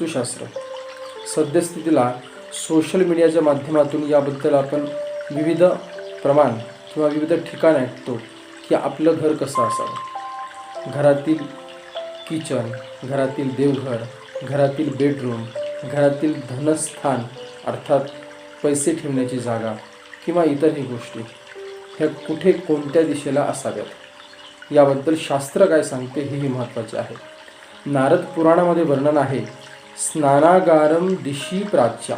वास्तुशास्त्र. सद्यस्थितीला social मीडियाच्या माध्यमातून याबद्दल आपण विविध प्रमाण किंवा विविध ठिकाण ऐकतो की आपलं घर कसं असावं? घरातील किचन घरातील देवघर घरातील बेडरूम घरातील धनस्थान अर्थात पैसे ठेवण्याची जागा किंवा इतरही गोष्टी ह्या कुठे कोणत्या दिशेला असाव्यात? याबद्दल शास्त्र काय सांगते हेही महत्त्वाचे आहे. नारद पुराणामध्ये वर्णन आहे स्नानागारम दिशी प्राच्या.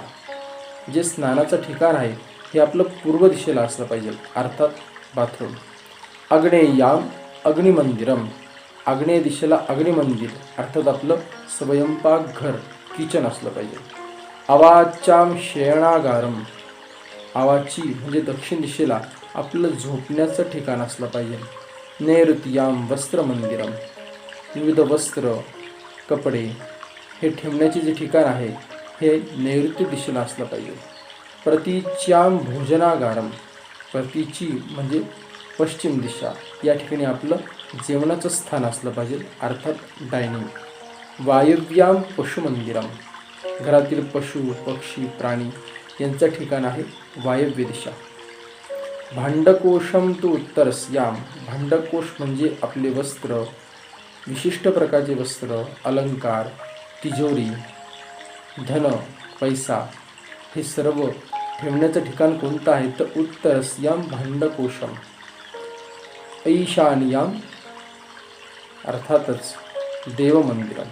जे स्नानाचं ठिकाण आहे हे आपलं पूर्व दिशेला असलं पाहिजे अर्थात बाथरूम. अग्नेयाम अग्निमंदिरम. आग्नेय दिशेला अग्निमंदिर अर्थात आपलं स्वयंपाक घर किचन असलं पाहिजे. आवाच्याम शयनागारम आवाची म्हणजे दक्षिण दिशेला आपलं झोपण्याचं ठिकाण असलं पाहिजे. नैऋत्याम वस्त्रमंदिरम विविध वस्त्र कपडे हे ठेवण्याचे जे ठिकाण आहे हे नैऋत्य दिशेला असलं पाहिजे. प्रतिच्याम भोजनागारम प्रतीची म्हणजे पश्चिम दिशा या ठिकाणी आपलं जेवणाचं स्थान असलं पाहिजे अर्थात डायनिंग वायव्याम पशुमंदिरम घरातील पशु पक्षी प्राणी यांचं ठिकाण आहे वायव्य दिशा. भांडकोशम तू उत्तरस्याम भांडकोश म्हणजे आपले वस्त्र विशिष्ट प्रकारचे वस्त्र अलंकार तिजोरी धन पैसा हे सर्व ठेवण्याचं ठिकाण कोणतं आहे? तर उत्तरस्याम भांडकोशम. ऐशानियाम अर्थातच देवमंदिरम.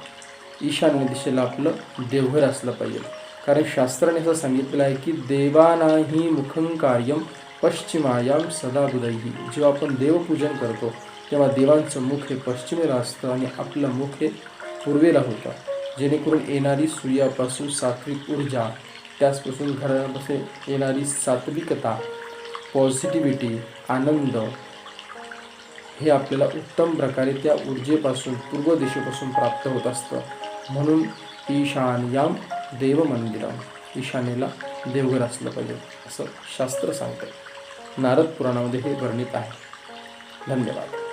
ईशान्य दिशेला आपलं देवघर असलं पाहिजे. कारण शास्त्राने असं सांगितलेलं आहे की देवानाही मुखं कार्यम पश्चिमायाम सदा बुधैही जेव्हा आपण देवपूजन करतो तेव्हा देवांचं मुख हे पश्चिमेला असतं आणि आपलं मुख हे पूर्वेला होतं. जेणेकरून येणारी सूर्यापासून सात्विक ऊर्जा त्याचपासून घरापासून येणारी सात्विकता पॉझिटिव्हिटी आनंद हे आपल्याला उत्तम प्रकारे त्या ऊर्जेपासून पूर्व दिशेपासून प्राप्त होत असतं. म्हणून ईशान्याम देवमंदिरम. ईशान्येला देवघर असलं पाहिजे असं शास्त्र सांगतं नारद पुराणामध्ये हे वर्णित आहे. धन्यवाद.